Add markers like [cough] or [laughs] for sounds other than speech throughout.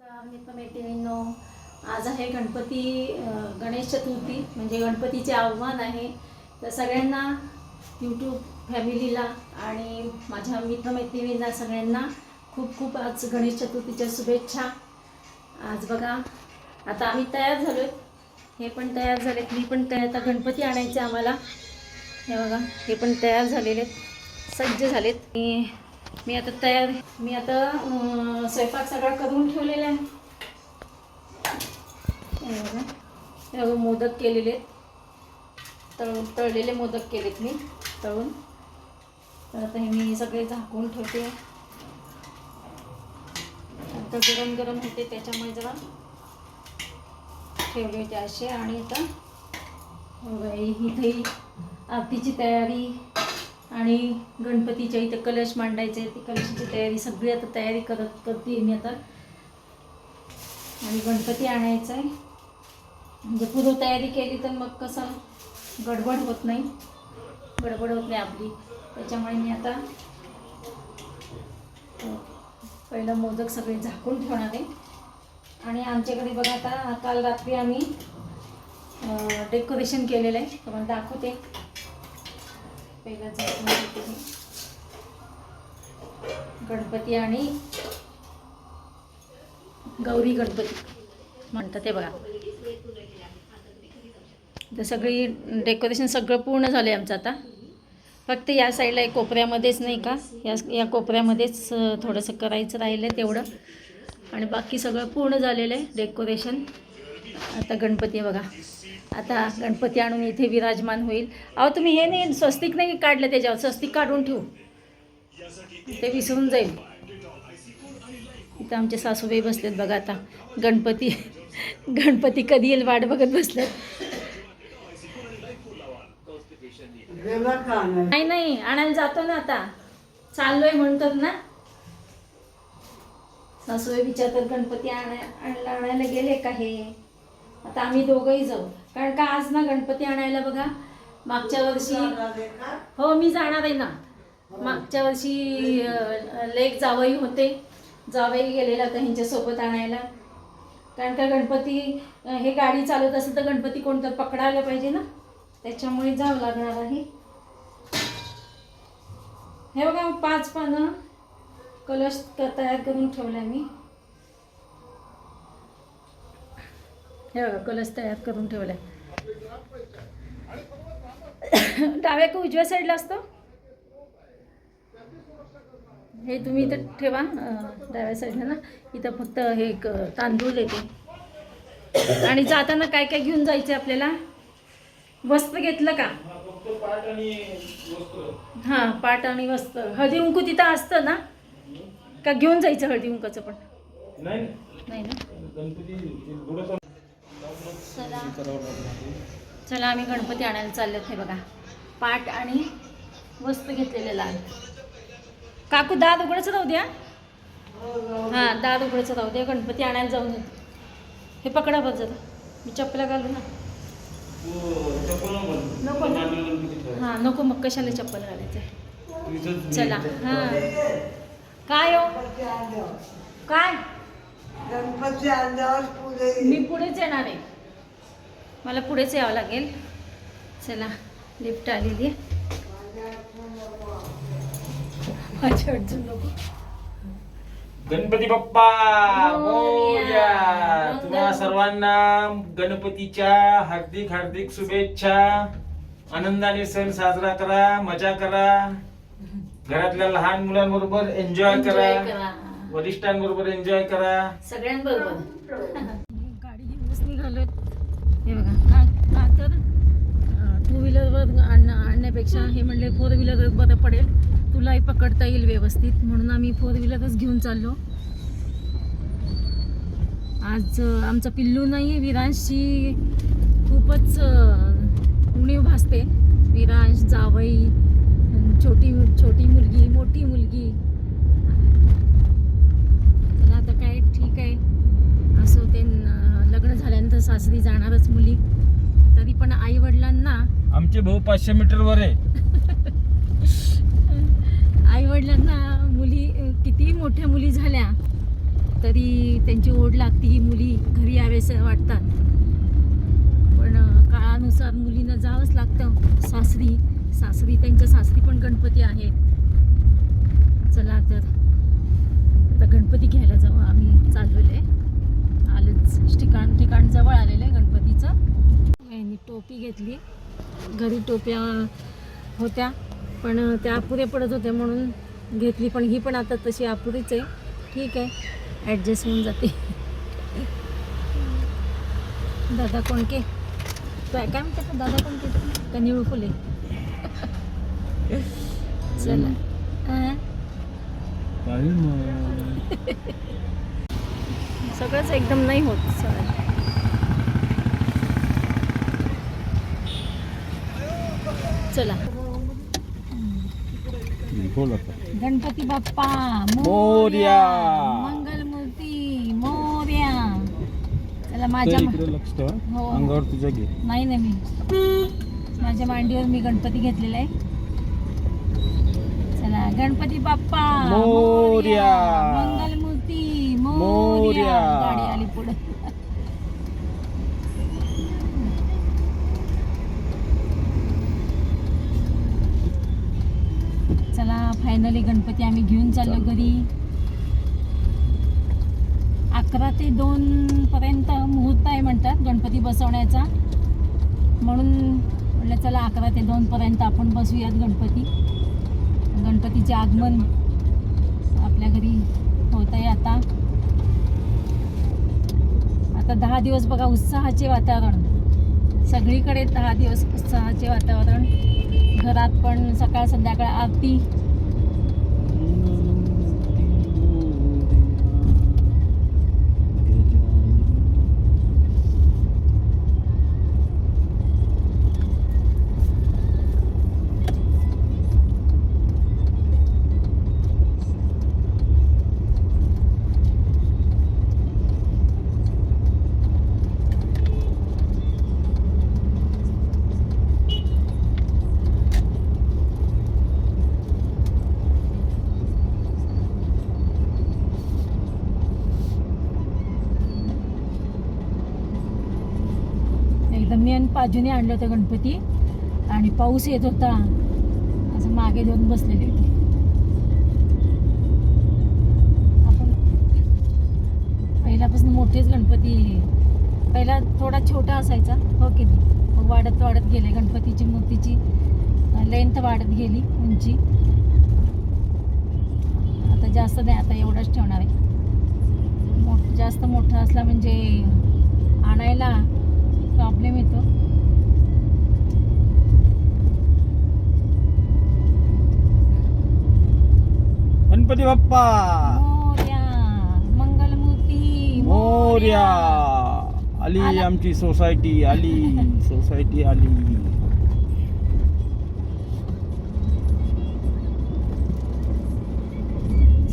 नमस्कार मित्रमैत्रिणींनो आज आहे गणपती गणेश चतुर्थी म्हणजे गणपतीचे आव्हान आहे. तर सगळ्यांना यूट्यूब फॅमिलीला आणि माझ्या मित्रमैत्रिणींना सगळ्यांना खूप खूप आज गणेश चतुर्थीच्या शुभेच्छा. आज बघा आता आम्ही तयार झालो हे पण तयार झालेत. मी पण तयार आता गणपती आणायचे आम्हाला. हे बघा हे पण तयार झालेले आहेत. सज्ज झालेत. मी मी आता तयार मी आता स्वयंपाक सगळा करून ठेवलेला आहे. बघा. मोदक केलेले आहेत. तळून तळलेले मोदक केलेत मी तळून. तर आता हे मी सगळे झाकून ठेवते. आता गरम गरम होते त्याच्यामुळे जरा ठेवले होते असे. आणि आता बघा, इथेही आरतीची तयारी आणि गणपतीच्या इथे कलश मांडायचे ती कलशाची तयारी सगळी आता तयारी करत करते मी आता. आणि गणपती आणायचा आहे. म्हणजे पूर्व तयारी केली तर मग कसं गडबड होत नाही. गडबड होत नाही आपली. त्याच्यामुळे मी आता पहिलं मोदक सगळे झाकून ठेवणार आहे. आणि आमच्याकडे बघा आता काल रात्री आम्ही डेकोरेशन केलेलं आहे. तुम्हाला दाखवते. पहिला झाकून मी. गणपती आणि गौरी गणपती म्हणतात ते बघा. तर सगळी डेकोरेशन सगळं पूर्ण झालं आहे आमचं आता. फक्त या साईडला एक कोपऱ्यामध्येच नाही का? या या कोपऱ्यामध्येच थोडंसं करायचं राहिलं आहे तेवढं. आणि बाकी सगळं पूर्ण झालेलं आहे डेकोरेशन. आता गणपती आहे बघा. आता गणपती आणून इथे विराजमान होईल. अहो तुम्ही हे नाही स्वस्तिक नाही काढलं त्याच्यावर स्वस्तिक काढून ठेवू. ते विसरून जाईल. इथं आमचे सासूबाई बसलेत बघा आता. गणपती गणपती कधी येईल वाट बघत बसलेत. नाही नाही आणायला जातो ना आता. चाललोय म्हणतात ना. सासूबाई विचारतात गणपती आणाय आणला आणायला गेले का हे? आता आम्ही दोघंही जाऊ. कारण का आज ना गणपती आणायला बघा मागच्या वर्षी हो मी जाणार आहे ना. मागच्या वर्षी लेक जावई होते. जावई गेलेला होता ह्यांच्यासोबत आणायला. कारण का गणपती हे गाडी चालवत असेल तर गणपती कोणतं पकडायला पाहिजे ना? त्याच्यामुळे जावं लागणार आहे. हे बघा पाच पानं कलश तयार करून ठेवलाय मी. हे बघा कलश तयार करून ठेवलाय. डाव्या का उजव्या साईडला असतो? हे तुम्ही इथं ठेवा डाव्या साईडला ना. इथं फक्त हे तांदूळ येते आणि जाताना काय काय घेऊन जायचं आपल्याला? वस्त्र घेतलं का? हां पाट आणि वस्त्र. हळदी कुंकू तिथं असतं ना? का घेऊन जायचं हळदी कुंकाचं पण? नाही. ना? चला. चला आम्ही गणपती आणायला चाललो हे बघा. पाट आणि वस्त्र घेतलेले लाल. काकू दाद उघडच राहू द्या. हां दाद उघडच राहू द्या गणपती आणायला जाऊन येतो. हे पकडा बघ जरा. मी चपला घालू ना. नको ना. हां नको मग कशाला चप्पल घालायचं? चला हां. काय हो? काय? गणपती आल्यावर पुढे मी पुढेच येणार आहे. मला पुढेच यावं लागेल. चला लिफ्ट आलेली आहे. माझ्या अडचण नको. गणपती बाप्पा मोरया. मोरया तुम्हा सर्वांना गणपतीच्या हार्दिक हार्दिक शुभेच्छा. आनंदाने सण साजरा करा मजा करा. घरातल्या लहान मुलांबरोबर एन्जॉय करा. करा. वरिष्ठांबरोबर एन्जॉय करा. सगळ्यांबरोबर. गाडी घेऊनच निघालो हे बघा का का तर टू व्हीलरवर आण आणण्यापेक्षा हे म्हणले फोर व्हीलर बरं पडेल. तुलाही पकडता येईल व्यवस्थित. म्हणून आम्ही फोर व्हीलरच घेऊन चाललो. आज आमचा पिल्लू नाही विरांशची खूपच उणीव भासते. विरांश जावई छोटी छोटी मुलगी मोठी मुलगी. तर आता काय ठीक आहे. असं ते लग्न झाल्यानंतर सासरी जाणारच मुली. तरी पण आई वडिलांना आमचे भाऊ पाचशे मीटर वर आहे. [laughs] आई वडिलांना मुली किती मोठ्या मुली झाल्या तरी त्यांची ओढ लागते ही मुली घरी यावेस वाटतात. पण काळानुसार मुलींना जावंच लागतं. सासरी सासरी त्यांच्या सासरी पण गणपती आहेत. चला तर आता गणपती घ्यायला जाऊ. आम्ही चाललेलो आहे आलंच ठिकाण ठिकाण जवळ आलेलं आहे गणपतीचं. यांनी टोपी घेतली. घरी टोप्या होत्या पण त्या अपुरे पडत होत्या म्हणून घेतली पण ही पण आता तशी अपुरीच आहे. ठीक आहे ॲडजस्ट होऊन जाते. दादा कोणके काय काय म्हणतात दादा कोणके का? निळू फुले? चला. सगळंच एकदम नाही होत सगळं. चला. बोल आता. गणपती बाप्पा मोरया. मंगलमूर्ती मोर्या. चला माझ्या हो. अंगावर तुझ्या घे. नाही ना मी. माझ्या मांडीवर मी गणपती घेतलेला आहे. चला गणपती बाप्पा मोरया. मंगलमूर्ती मोर्या. मोरया. गाडी आली पुढे. चला फायनली गणपती आम्ही घेऊन चाललो घरी. अकरा ते दोन पर्यंत मुहूर्त आहे म्हणतात गणपती बसवण्याचा. म्हणून म्हटलं चला अकरा ते दोन पर्यंत आपण बसूयात गणपती. गणपतीचे आगमन आपल्या घरी होत आहे आता. आता दहा दिवस बघा उत्साहाचे वातावरण. सगळीकडे दहा दिवस उत्साहाचे वातावरण. घरात पण सकाळ संध्याकाळ आरती मम्मी मी आणि पाजूने आणलं होतं गणपती. आणि पाऊस येत होता. असं मागे देऊन बसलेले होते. आपण पहिल्यापासून मोठेच गणपती. पहिला थोडा छोटा असायचा. हो की नाही? मग वाढत वाढत गेले. गणपतीची मूर्तीची लेंथ वाढत गेली. उंची. आता जास्त नाही. आता एवढंच ठेवणार आहे. मोठ जास्त मोठा असला म्हणजे आणायला प्रॉब्लेम येतो. गणपती बाप्पा! मोर्या मंगलमूर्ती मोर्या! आली आला. आमची सोसायटी आली. [laughs] सोसायटी आली.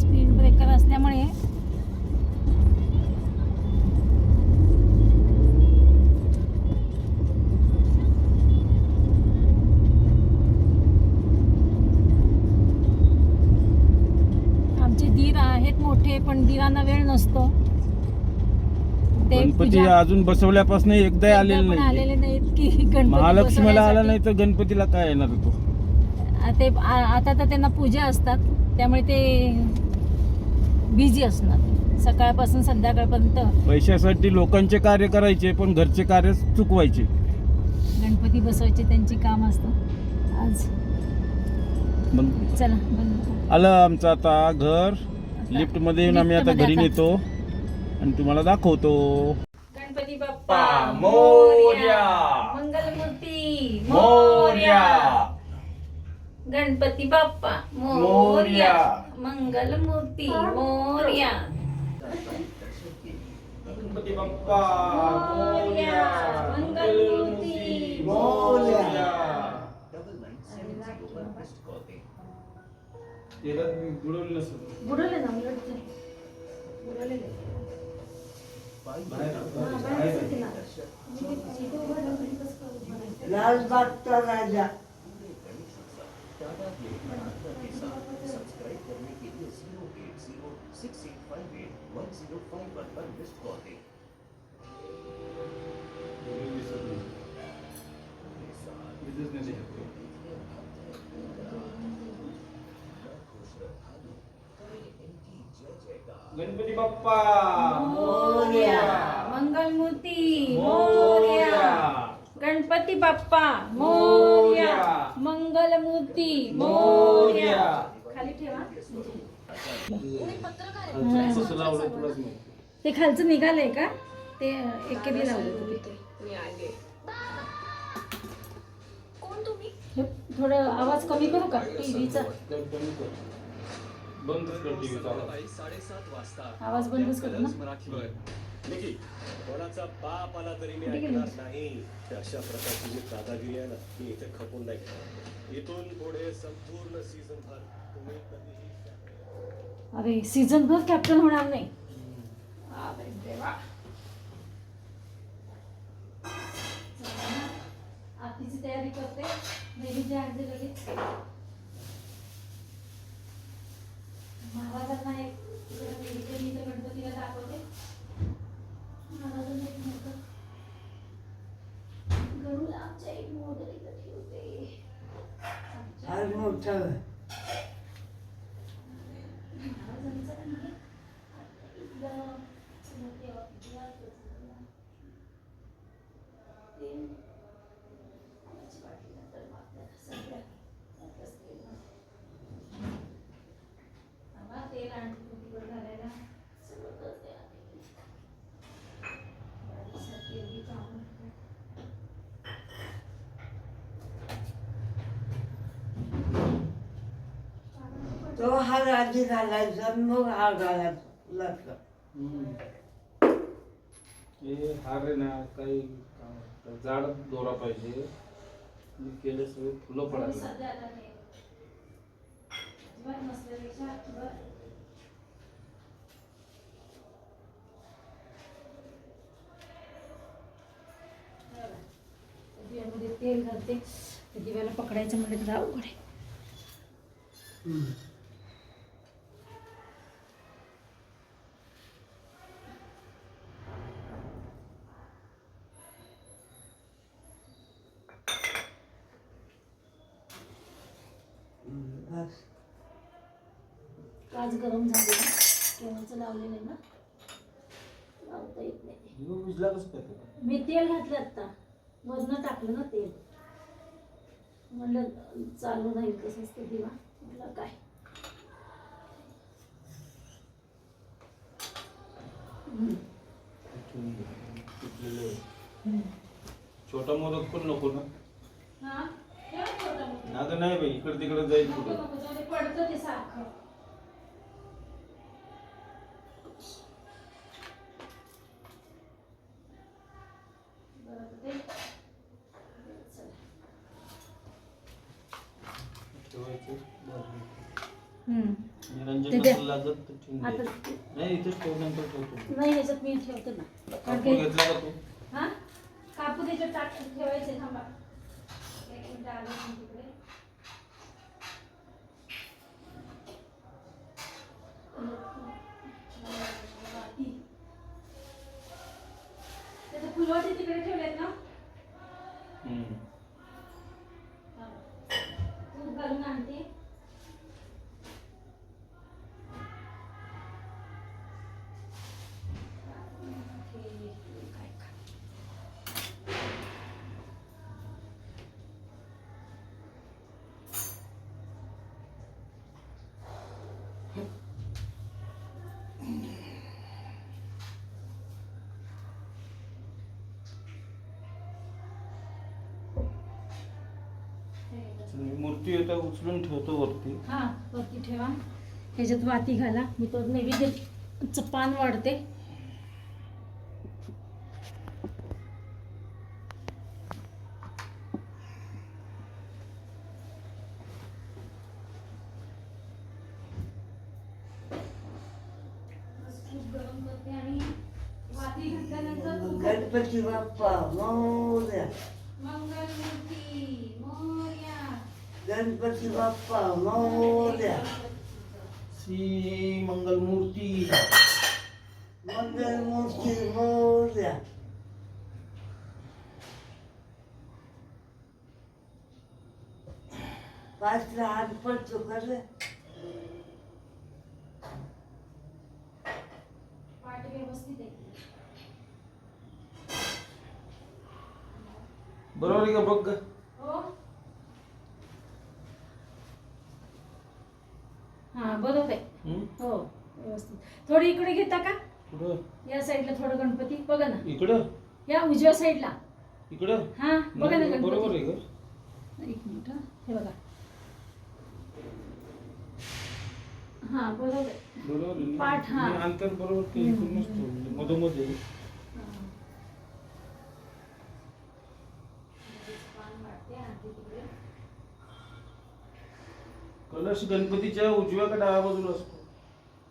स्पीड ब्रेकर असल्यामुळे दीरांना वेळ नसतो. ते गणपती पूजा- अजून बसवल्यापासून एकदा एकदा आलेलं नाही नाहीत की गणपती महालक्ष्मीला आला बसवण्यासाठी. नाही तर गणपतीला काय येणार तो? आ- ते आ- आता तर त्यांना पूजा असतात. त्यामुळे ते बिझी असणार. सकाळपासून संध्याकाळपर्यंत. पैशासाठी लोकांचे कार्य करायचे पण घरचे कार्य चुकवायचे. गणपती बसवायचे त्यांची काम असतं आज. मग चला बंद आलं आमचं आता घर. लिफ्टमध्ये येऊन आम्ही आता लिफ्टमध्ये घरी. नेतो आणि तुम्हाला दाखवतो गणपती बाप्पा मोरया. मंगलमूर्ती मोरया. गणपती बाप्पा मोरया. मंगलमूर्ती मोर्या गणपती बाप्पा याला बुडवलं नसतं बुडवले ना उलट ते. बुडवलेले. बाहेर हा, बाहेर बाहेर असते ना. करने के लिए zero eight zero six eight five eight one zero five one पर मिस्ड कॉल दें गणपती बाप्पा! मोरया! मंगलमूर्ती! मोरया. मोरया! गणपती बाप्पा! मोरया. मंगलमूर्ती! मोरया. खाली ठेवा. ते खालचं निघालंय का? ते एकेबी लावलं हे थोडं आवाज कमी करू का? टीव्हीचा. बंदच कर टीव्ही चालू साडेसात वाजता आवाज बंदच करू ना? निकी कोणाचा बाप आला तरी मी ऐकणार? नाही. अशा प्रकारची जी दादागिरी आहे ना मी इथे खपून नाही घेणार. इथून पुढे संपूर्ण सीझन भर तुम्ही कधीही अरे सीझन भर कॅप्टन होणार नाही. अरे देवा. चला ना. आरतीची तयारी करते. नैवेद्य आणते लगेच महाराजांना एक मी इथं गणपतीला दाखवते. महाराजांना एक मोठं गरुड आमच्या एक मोदक इथं ठेवते. फार मोठं. महाराजांचं आहे. इथलं देवा- देवाचं झालं. ते कोणाची वाटली नंतर मग आपल्याला सगळ्या त्यातच तेल घाल. आम्हा तेल आणि तुपावर घालायला सगळं करते आधी. वाढीसाठी एवढी कामं. तो हार आधी घालायचा मग हा घालायचा. हम्म. हे हार आहे ना काही काम- जाड दोरा पाहिजे. मी केलं सगळे फुलं पडायला. दिव्यामध्ये तेल घालते. दिव्याला पकडायचं म्हणजे तर अवघड आहे बस काच गरम झाली ना केव्हाचं लावलेलं आहे ना लावता येत नाही दिवा विजला कसं काय त्याला? मी तेल घातलं आता वजन टाकलं ना तेल म्हणलं चालू राहील कसंच ते दिवा म्हटलं काय. छोटा मोदक पण नको ना हा? नाही बाई इकडे तिकडे जाईल पडतं ते सारखं आता. नाही इथेच ठेव नंतर ठेवतो नाही ह्याच्यात मी ठेवते ना कारण कापूर की- घेतला का तू हा कापूस याच्यात टाक ठेवायचे थांबा एक मिनिट आलं मी तिकडे वाटी. त्याचं फुलवाटी तिकडे ठेवलेत ना हम्म. तूप घालून आणते काय काय मी मूर्ती येता उचलून ठेवतो वरती. हा वरती ठेवा. ह्याच्यात वाती घाला. मी तो नैवेद्य पान वाढते तूप गरम करते आणि वाती घातल्यानंतर तूप घालते. गणपती बाप्पा मोर्या मंगलमूर्ती मोरया गणपती बाप्पा मोर्या ही मंगलमूर्ती लहान पडतो खरं पाठ व्यवस्थित आहे बरोबर आहे का बघ? हो हा बरोबर आहे हं? व्यवस्थित थोडी इकडे घेता का या साईडला थोडं गणपती बघा ना इकडं या उजव्या साईडला इकडं हा बघा ना बरोबर गणपती आहे का एक मिनिट हा. हे बघा हा बरोबर आहे बरोबर आहे ना? पाठ, हा. मी अंतर बरोबर करूनच हम्म. ठेवलं. मधोमध आहे. कलश गणपतीच्या उजव्या का डाव्या बाजूला असतो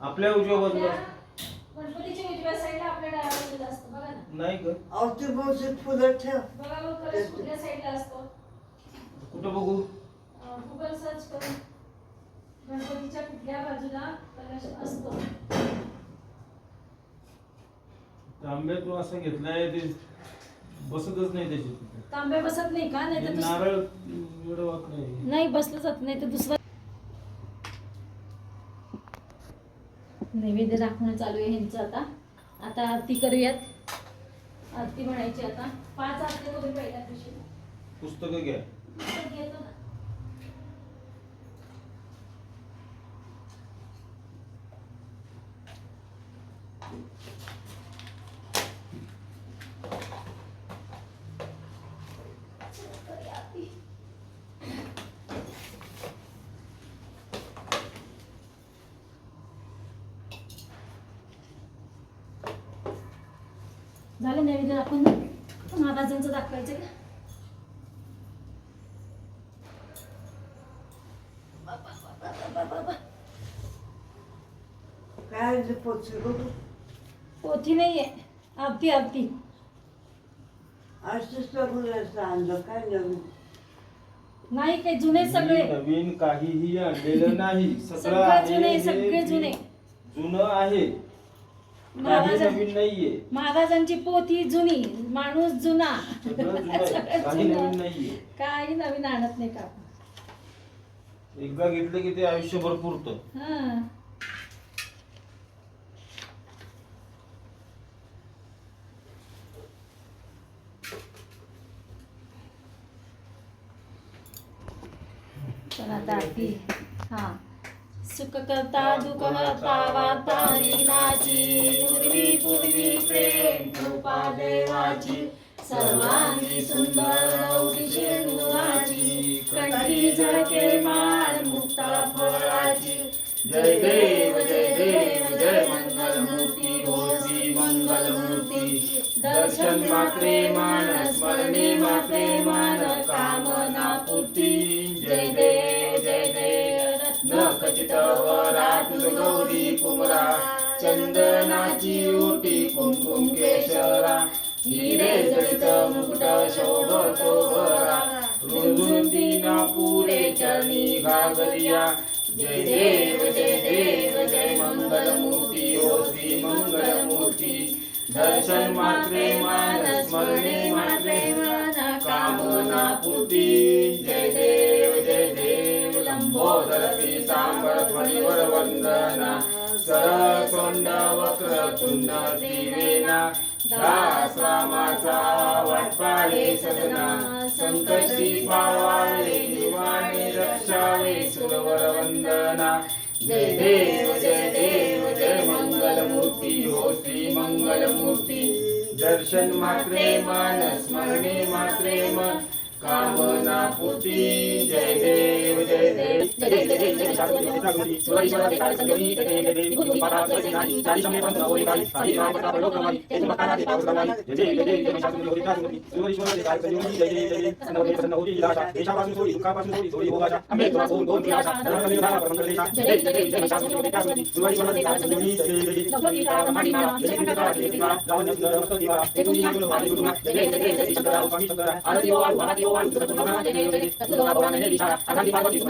आपल्या उजव्या बाजूला असतो गणपतीच्या उजव्या साईडला आपल्या डाव्या बाजूला नाही का अवतीभोवती फुलं ठेव. बघा मग कलश कुठल्या साईडला असतो? कुठं बघू? गुगल सर्च करून. गणपतीच्या कुठल्या बाजूला कलश असतो? तांब्यात असा घेतलाय ते बसतच नाही त्याची तांब्या बसत नाही का? नाही तर हे नारळ नाही. नाही बसलं जात नाही तर दुसरं नैवेद्य दाखवणं चालू आहे ह्यांचं आता. आता आरती करूयात. आरती म्हणायची आता पाच आरती करून पहिल्या दिवशी. पुस्तकं घ्या. पुस्तक घेतो ना. झालं नैवेद्य दाखवून महाराजांचं दाखवायचं का? काय पोथी नाहीये. असंच आणलं काय नवीन नाही काही जुने सगळे. नवीन काहीही आणलेलं नाही. सगळं सगळं आहे जुने, सगळे जुने. जुनं आहे. महाराज नवीन नाहीये. महाराजांची पोथी जुनी माणूस जुना. सगळं जुनं आहे. सगळं काही. [laughs] नवीन नाहीये. काही नवीन आणत नाही का एकदा घेतलं की ते आयुष्यभर पुरतं. हा. चला आता हा. सुख करता दुःख हरता वार्ता लीनाची पूर्वी पूर्वी प्रेम कृपा देवाची सर्वांगी सुंदर उदिशे नुराची कंठी झळके माळ मुक्ता फळाची जय देव जय देव जय मंगल मूर्ती भोसी मंगल मूर्ती दर्शन मात्रे मान स्मरणे मात्रे मान कामना पूर्ती जय देव देव रत्न गौरी कुमरा चंदनाची ओटी कुंकुम केशरा हिरे जडित मुकुट शोभतो भरा रुंदुंदी ना पुरे चरणी घागरिया जय देव जय देव जय मंगलमूर्ती ओ श्री मंगलमूर्ती। दर्शन मात्रे मान स्मरणे मात्रे मान कामना पूर्ती जय देव। सरसी पीतांबर फणीवर वंदना सरसोंड वक्र तुंड त्रिवेणा दास रामाचा वाटपाळे सदना संकष्टी पावाळे निवाणे रक्षावे सुरवर वंदना जय देव जय देव जय मंगलमूर्ती हो श्री मंगलमूर्ती। दर्शन मात्रे मन स्मरणे मात्रे मन। कामना पूर्ती जय देव जय देव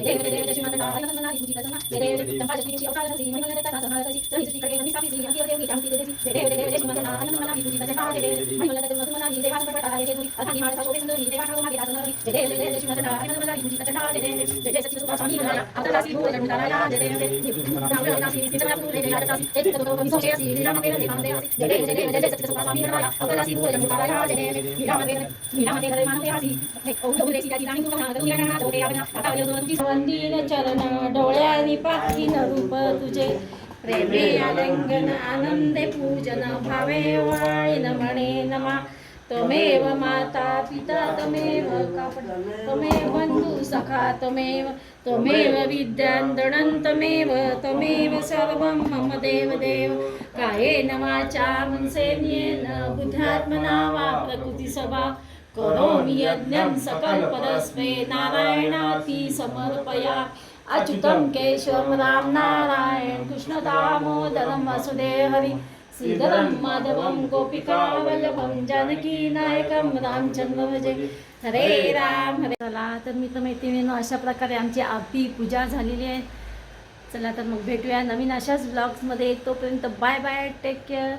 जय देव जय शास्त्री सुरेश्वर देखाय संजोनी जय देव जय देव विभूती पारा जय सेनानी चारी समय पंथ वंदीन चरण डोळ्यानी पाठीन रूप तुझे प्रेमे आलिंगन आनंदे पूजन भावे वाळीन म्हणे नमा तमेव माता पिता तमेव कापड तमेव बंधू सखा तमेव तमेव विद्यान्दणं तमेव तमेव सर्वं मम देव देव कायेन वाचा मनसेन्येन बुद्ध्यात्मना वा प्रकृतिसभा करोमि यज्ञं सकल्परस्मे नारायणाति समर्पया। अच्युतं केशवं राम नारायण कृष्ण दामोदरं वसुदेव हरि श्रीधरं माधवं गोपिकावल्लभं जानकी नायकं रामचंद्र भजे हरे राम हरे चला तर मित्र मैत्रिणींनो अशा प्रकारे आमची आरती पूजा झालेली आहे. चला तर मग भेटूया नवीन अशाच ब्लॉग्समध्ये तोपर्यंत बाय बाय टेक केअर